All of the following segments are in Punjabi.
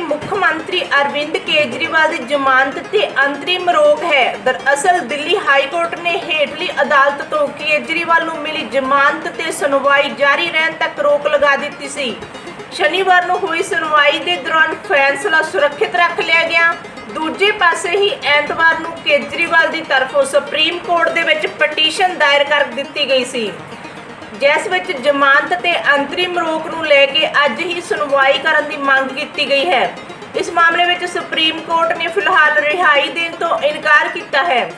ਮੁੱਖ ਮੰਤਰੀ ਅਰਵਿੰਦ ਕੇਜਰੀਵਾਲ ਦੀ ਜ਼ਮਾਨਤ ਤੇ ਅੰਤਰਿਮ ਰੋਕ ਹੈ। ਦਰਅਸਲ ਦਿੱਲੀ ਹਾਈ ਕੋਰਟ ਨੇ ਹੇਠਲੀ ਅਦਾਲਤ ਤੋਂ ਕੇਜਰੀਵਾਲ ਨੂੰ ਮਿਲੀ ਜ਼ਮਾਨਤ ਤੇ ਸੁਣਵਾਈ ਜਾਰੀ ਰਹਿਣ ਤੱਕ ਰੋਕ ਲਗਾ ਦਿੱਤੀ ਸੀ। ਸ਼ਨੀਵਾਰ ਨੂੰ ਹੋਈ ਸੁਣਵਾਈ ਦੇ ਦੌਰਾਨ ਫੈਸਲਾ ਸੁਰੱਖਿਅਤ ਰੱਖ ਲਿਆ ਗਿਆ। ਦੂਜੇ ਪਾਸੇ ਹੀ ਐਤਵਾਰ ਨੂੰ ਕੇਜਰੀਵਾਲ ਦੀ ਤਰਫੋਂ ਸੁਪਰੀਮ ਕੋਰਟ ਦੇ ਵਿੱਚ ਪਟੀਸ਼ਨ ਦਾਇਰ ਕਰ ਦਿੱਤੀ ਗਈ ਸੀ। ਜਿਸ ਵਿੱਚ ਜ਼ਮਾਨਤ ਤੇ ਅੰਤਰਿਮ ਰੋਕ ਨੂੰ ਲੈ ਕੇ ਅੱਜ ਹੀ ਸੁਣਵਾਈ ਕਰਨ ਦੀ ਮੰਗ ਕੀਤੀ ਗਈ ਹੈ। ਇਸ ਮਾਮਲੇ ਵਿੱਚ ਸੁਪਰੀਮ ਕੋਰਟ ਨੇ ਫਿਲਹਾਲ ਰਿਹਾਈ ਦੇਣ ਤੋਂ ਇਨਕਾਰ ਕੀਤਾ ਹੈ।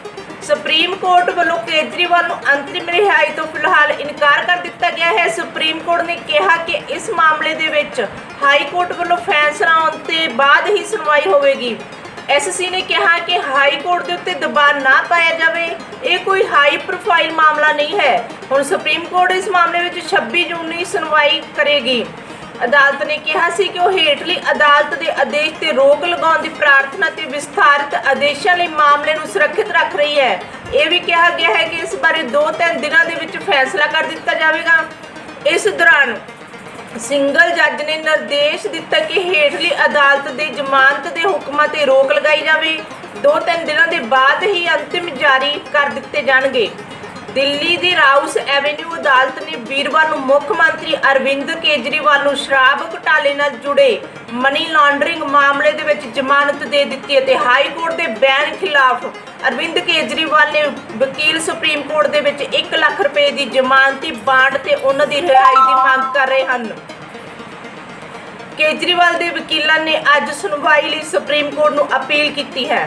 ਸੁਪਰੀਮ ਕੋਰਟ ਵੱਲੋਂ ਕੇਜਰੀਵਾਲ ਨੂੰ ਅੰਤਰਿਮ ਰਿਹਾਈ ਤੋਂ ਫਿਲਹਾਲ ਇਨਕਾਰ ਕਰ ਦਿੱਤਾ ਗਿਆ ਹੈ। ਸੁਪਰੀਮ ਕੋਰਟ ਨੇ ਕਿਹਾ ਕਿ ਇਸ ਮਾਮਲੇ ਦੇ ਵਿੱਚ ਹਾਈ ਕੋਰਟ ਵੱਲੋਂ ਫੈਸਲਾ ਆਉਣ ਤੇ ਬਾਅਦ ਹੀ ਸੁਣਵਾਈ ਹੋਵੇਗੀ। ਐਸਸੀ ਨੇ ਕਿਹਾ ਕਿ ਹਾਈ ਕੋਰਟ ਦੇ ਉੱਤੇ ਦਬਾਅ ਨਾ ਪਾਇਆ ਜਾਵੇ। ਇਹ ਕੋਈ ਹਾਈ ਪ੍ਰੋਫਾਈਲ ਮਾਮਲਾ ਨਹੀਂ ਹੈ। ਹੁਣ ਸੁਪਰੀਮ ਕੋਰਟ ਇਸ ਮਾਮਲੇ ਵਿੱਚ 26 ਜੂਨ ਨੂੰ ਸੁਣਵਾਈ ਕਰੇਗੀ। ਅਦਾਲਤ ਨੇ ਕਿਹਾ ਸੀ ਕਿ ਉਹ ਹੇਠਲੀ ਅਦਾਲਤ ਦੇ ਆਦੇਸ਼ ਤੇ ਰੋਕ ਲਗਾਉਣ ਦੀ ਪ੍ਰਾਰਥਨਾ ਤੇ ਵਿਸਥਾਰਿਤ ਆਦੇਸ਼ਾਂ ਲਈ ਮਾਮਲੇ ਨੂੰ ਸੁਰੱਖਿਅਤ ਰੱਖ ਰਹੀ ਹੈ। ਇਹ ਵੀ ਕਿਹਾ ਗਿਆ ਹੈ ਕਿ ਇਸ ਬਾਰੇ 2-3 ਦਿਨਾਂ ਦੇ ਵਿੱਚ ਫੈਸਲਾ ਕਰ ਦਿੱਤਾ ਜਾਵੇਗਾ। ਇਸ ਦੌਰਾਨ ਸਿੰਗਲ ਜੱਜ ਨੇ ਨਿਰਦੇਸ਼ ਦਿੱਤਾ ਕਿ ਅਦਾਲਤ ਦੇ ਜ਼ਮਾਨਤ ਦੇ ਹੁਕਮਾਂ ਤੇ ਰੋਕ ਲਗਾਈ ਜਾਵੇ, ਦੋ ਤਿੰਨ ਦਿਨਾਂ ਦੇ ਬਾਅਦ ਹੀ ਅੰਤਿਮ ਜਾਰੀ ਕਰ ਦਿੱਤੇ ਜਾਣਗੇ। ਦਿੱਲੀ ਦੀ ਰਾਊਸ ਐਵੇਨਿਊ ਅਦਾਲਤ ਨੇ ਵੀਰਵਾਰ ਨੂੰ ਮੁੱਖ ਮੰਤਰੀ ਅਰਵਿੰਦ ਕੇਜਰੀਵਾਲ ਨੂੰ ਸ਼ਰਾਬ ਘੁਟਾਲੇ ਨਾਲ ਜੁੜੇ ਮਨੀ ਲਾਂਡਰਿੰਗ ਮਾਮਲੇ ਦੇ ਵਿੱਚ ਜ਼ਮਾਨਤ ਦੇ ਦਿੱਤੀ ਅਤੇ ਹਾਈ ਕੋਰਟ ਦੇ ਬੈਨ ਖਿਲਾਫ ਅਰਵਿੰਦ ਕੇਜਰੀਵਾਲ ਨੇ ਵਕੀਲ ਸੁਪਰੀਮ ਕੋਰਟ ਦੇ ਵਿੱਚ 1 ਲੱਖ ਰੁਪਏ ਦੀ ਜ਼ਮਾਨਤੀ ਬਾਂਡ ਤੇ ਉਹਨਾਂ ਦੀ ਰਿਹਾਈ ਦੀ ਮੰਗ ਕਰ ਰਹੇ ਹਨ। ਕੇਜਰੀਵਾਲ ਦੇ ਵਕੀਲਾਂ ਨੇ ਅੱਜ ਸੁਣਵਾਈ ਲਈ ਸੁਪਰੀਮ ਕੋਰਟ ਨੂੰ ਅਪੀਲ ਕੀਤੀ ਹੈ।